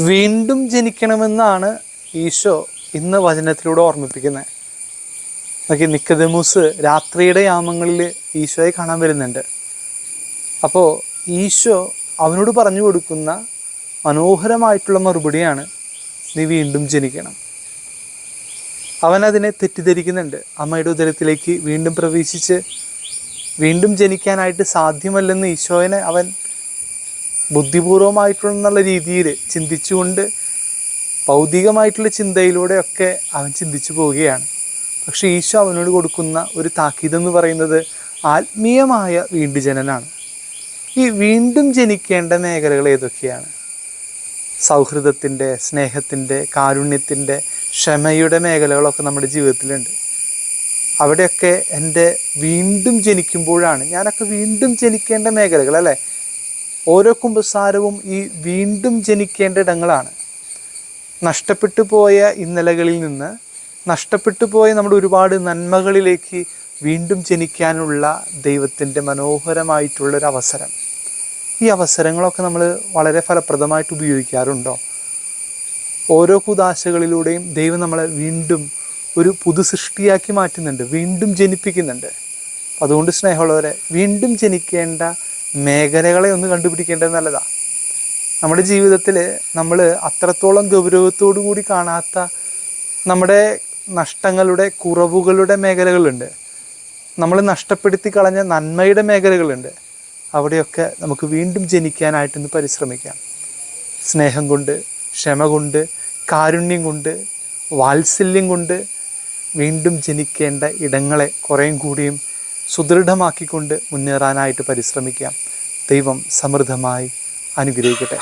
വീണ്ടും ജനിക്കണമെന്നാണ് ഈശോ ഇന്ന് വചനത്തിലൂടെ ഓർമ്മിപ്പിക്കുന്നത്. നോക്കി നിക്കതമൂസ് രാത്രിയുടെ യാമങ്ങളിൽ ഈശോയെ കാണാൻ വരുന്നുണ്ട്. അപ്പോൾ ഈശോ അവനോട് പറഞ്ഞു കൊടുക്കുന്ന മനോഹരമായിട്ടുള്ള മറുപടിയാണ് നീ വീണ്ടും ജനിക്കണം. അവനതിനെ തെറ്റിദ്ധരിക്കുന്നുണ്ട്. അമ്മയുടെ ഉദരത്തിലേക്ക് വീണ്ടും പ്രവേശിച്ച് വീണ്ടും ജനിക്കാനായിട്ട് സാധ്യമല്ലെന്ന് ഈശോയെ അവൻ ബുദ്ധിപൂർവമായിട്ടുള്ള രീതിയിൽ ചിന്തിച്ചുകൊണ്ട് ഭൗതികമായിട്ടുള്ള ചിന്തയിലൂടെയൊക്കെ അവൻ ചിന്തിച്ചു പോവുകയാണ്. പക്ഷേ ഈശോ അവനോട് കൊടുക്കുന്ന ഒരു താക്കീതെന്ന് പറയുന്നത് ആത്മീയമായ വീണ്ടുജനനാണ്. ഈ വീണ്ടും ജനിക്കേണ്ട മേഖലകൾ ഏതൊക്കെയാണ്? സൗഹൃദത്തിന്റെ സ്നേഹത്തിന്റെ കാരുണ്യത്തിന്റെ ക്ഷമയുടെ മേഖലകളൊക്കെ നമ്മുടെ ജീവിതത്തിലുണ്ട്. അവിടെയൊക്കെ എന്റെ വീണ്ടും ജനിക്കുമ്പോഴാണ് ഞാനൊക്കെ വീണ്ടും ജനിക്കേണ്ട മേഖലകൾ അല്ലേ? ഓരോ കുമ്പസാരവും ഈ വീണ്ടും ജനിക്കേണ്ട ഇടങ്ങളാണ്. നഷ്ടപ്പെട്ടു പോയ ഇന്നലകളിൽ നിന്ന് നഷ്ടപ്പെട്ടു പോയ നമ്മുടെ ഒരുപാട് നന്മകളിലേക്ക് വീണ്ടും ജനിക്കാനുള്ള ദൈവത്തിന്റെ മനോഹരമായിട്ടുള്ളൊരു അവസരം ഈ അവസരങ്ങളൊക്കെ നമ്മൾ വളരെ ഫലപ്രദമായിട്ട് ഉപയോഗിക്കാറുണ്ടോ? ഓരോ കുദാശകളിലൂടെയും ദൈവം നമ്മളെ വീണ്ടും ഒരു പുതു സൃഷ്ടിയാക്കി മാറ്റുന്നുണ്ട് വീണ്ടും ജനിപ്പിക്കുന്നുണ്ട്. അതുകൊണ്ട് സ്നേഹമുള്ളവരെ വീണ്ടും ജനിക്കേണ്ട മേഖലകളെ ഒന്ന് കണ്ടുപിടിക്കേണ്ടത് നല്ലതാണ് നമ്മുടെ ജീവിതത്തിൽ നമ്മൾ അത്രത്തോളം ഗൗരവത്തോടു കൂടി കാണാത്ത നമ്മുടെ നഷ്ടങ്ങളുടെ കുറവുകളുടെ മേഖലകളുണ്ട്. നമ്മൾ നഷ്ടപ്പെടുത്തി കളഞ്ഞ നന്മയുടെ മേഖലകളുണ്ട്. അവിടെയൊക്കെ നമുക്ക് വീണ്ടും ജനിക്കാനായിട്ടൊന്ന് പരിശ്രമിക്കാം. സ്നേഹം കൊണ്ട് ക്ഷമ കൊണ്ട് കാരുണ്യം കൊണ്ട് വാത്സല്യം കൊണ്ട് വീണ്ടും ജനിക്കേണ്ട ഇടങ്ങളെ കുറേയും കൂടിയും സുദൃഢമാക്കിക്കൊണ്ട് മുന്നേറാനായിട്ട് പരിശ്രമിക്കാം. ദൈവം സമൃദ്ധമായി അനുഗ്രഹിക്കട്ടെ.